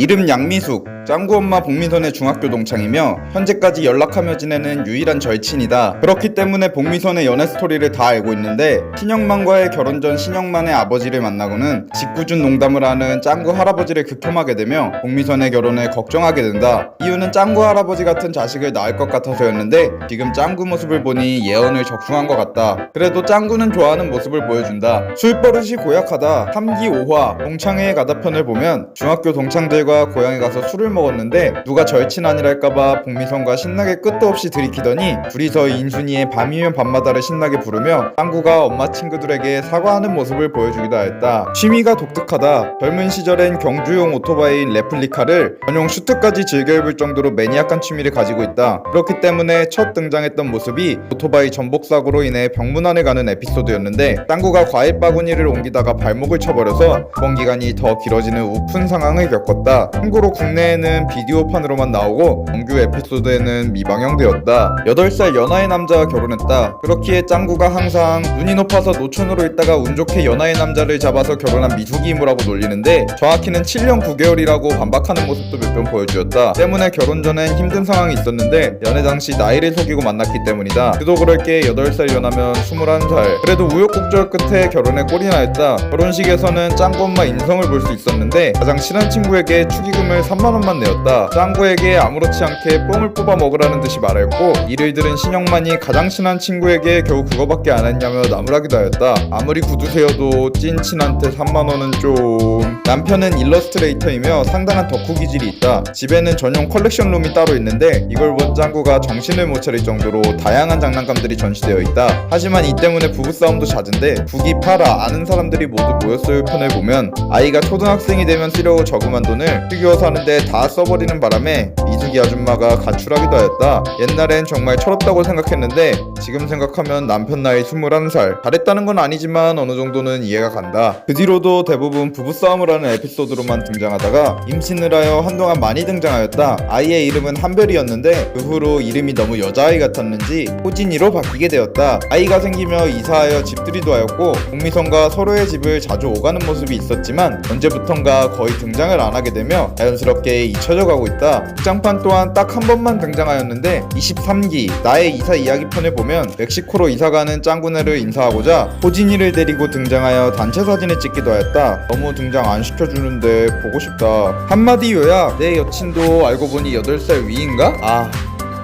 이름 양미숙, 짱구 엄마 복미선의 중학교 동창이며 현재까지 연락하며 지내는 유일한 절친이다. 그렇기 때문에 복미선의 연애 스토리를 다 알고 있는데 신영만과의 결혼 전 신영만의 아버지를 만나고는 짓궂은 농담을 하는 짱구 할아버지를 극혐하게 되며 복미선의 결혼을 걱정하게 된다. 이유는 짱구 할아버지 같은 자식을 낳을 것 같아서였는데 지금 짱구 모습을 보니 예언을 적중한 것 같다. 그래도 짱구는 좋아하는 모습을 보여준다. 술버릇이 고약하다. 3기 5화 동창회에 가다 편을 보면 중학교 동창들과 고향에 가서 술을 먹 었는데 누가 절친 아니랄까봐 복미선과 신나게 끝도 없이 들이키더니 둘이서 인순이의 밤이면 밤마다를 신나게 부르며 짱구가 엄마 친구들에게 사과하는 모습을 보여주기도 하였다. 취미가 독특하다. 젊은 시절엔 경주용 오토바이인 레플리카를 전용 슈트까지 즐겨 입을 정도로 매니악한 취미를 가지고 있다. 그렇기 때문에 첫 등장했던 모습이 오토바이 전복 사고로 인해 병문안에 가는 에피소드였는데 짱구가 과일 바구니를 옮기다가 발목을 쳐버려서 입원 기간이 더 길어지는 우픈 상황을 겪었다. 참고로 국내에는 비디오판으로만 나오고 정규 에피소드에는 미방영되었다. 8살 연하의 남자와 결혼했다. 그렇기에 짱구가 항상 눈이 높아서 노천으로 있다가 운 좋게 연하의 남자를 잡아서 결혼한 미숙이 이모라고 놀리는데 정확히는 7년 9개월이라고 반박하는 모습도 몇 번 보여주었다. 때문에 결혼 전엔 힘든 상황이 있었는데 연애 당시 나이를 속이고 만났기 때문이다. 그도 그럴 게 8살 연하면 21살. 그래도 우여곡절 끝에 결혼에 꼴이 나였다. 결혼식에서는 짱구 엄마 인성을 볼 수 있었는데 가장 친한 친구에게 축의금을 3만원만 내었다. 짱구에게 아무렇지 않게 뽕을 뽑아 먹으라는 듯이 말했고 이를 들은 신영만이 가장 친한 친구에게 겨우 그거밖에 안 했냐며 나무라기도 하였다. 아무리 구두세여도 찐 친한테 3만원은 좀... 남편은 일러스트레이터이며 상당한 덕후 기질이 있다. 집에는 전용 컬렉션 룸이 따로 있는데 이걸 본 짱구가 정신을 못 차릴 정도로 다양한 장난감들이 전시되어 있다. 하지만 이 때문에 부부싸움도 잦은데 북이 팔아 아는 사람들이 모두 모였어요 편을 보면 아이가 초등학생이 되면 쓰려고 저금한 돈을 피규어 사는데 다 써버리는 바람에 미숙이 아줌마가 가출하기도 하였다. 옛날엔 정말 철없다고 생각했는데 지금 생각하면 남편 나이 21살 잘했다는 건 아니지만 어느 정도는 이해가 간다. 그 뒤로도 대부분 부부싸움을 하는 에피소드로만 등장하다가 임신을 하여 한동안 많이 등장하였다. 아이의 이름은 한별이었는데 그 후로 이름이 너무 여자아이 같았는지 호진이로 바뀌게 되었다. 아이가 생기며 이사하여 집들이도 하였고 국미선과 서로의 집을 자주 오가는 모습이 있었지만 언제부턴가 거의 등장을 안 하게 되며 자연스럽게 잊혀져 가고 있다. 극장판 또한 딱 한 번만 등장하였는데 23기 나의 이사 이야기 편을 보면 멕시코로 이사가는 짱구네를 인사하고자 호진이를 데리고 등장하여 단체 사진을 찍기도 하였다. 너무 등장 안 시켜주는데 보고 싶다. 한마디 요약 내 여친도 알고 보니 8살 위인가? 아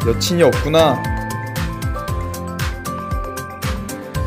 여친이 없구나.